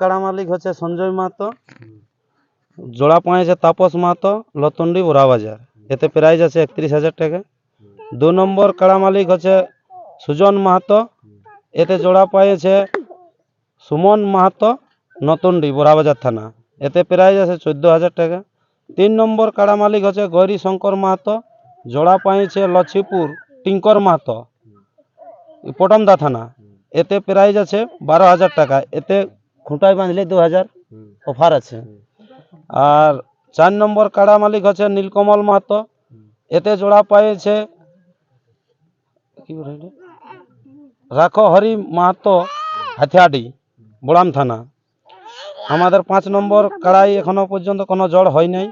কাড়া মালিক হচ্ছে সঞ্জয় মাহাতো। জোড়া পাঁয়েছে তাপস মাহাতো লতন্ডি বোরাবাজার এতে প্রাইজ আছে একত্রিশ হাজার টাকা। দু নম্বর কাড়া মালিক হচ্ছে সুজন মাহাতো। এতে জোড়া পাইয়েছে সুমন মাহাতো নতুনডি বোরাবাজার থানা। এতে প্রাইজ আছে চোদ্দ হাজার টাকা। তিন নম্বর কাড়া মালিক হচ্ছে গৌরী শঙ্কর মাহাতো। জোড়া পাইয়েছে লক্ষ্মীপুর টিঙ্কর মাহাতো। পটমদা থানা। এতে প্রাইজ আছে বারো হাজার টাকা। এতে খুঁটায় বাঁধলে দু হাজার অফার আছে। আর চার নম্বর কাড়া মালিক হচ্ছে নীলকমল মাহাতো। এতে জোড়া পাইছে রাখো হরি মাহাতো হাতিয়াডি বোড়াম থানা। আমাদের পাঁচ নম্বর কাড়াই এখনও পর্যন্ত কোনো জড় হয় নাই।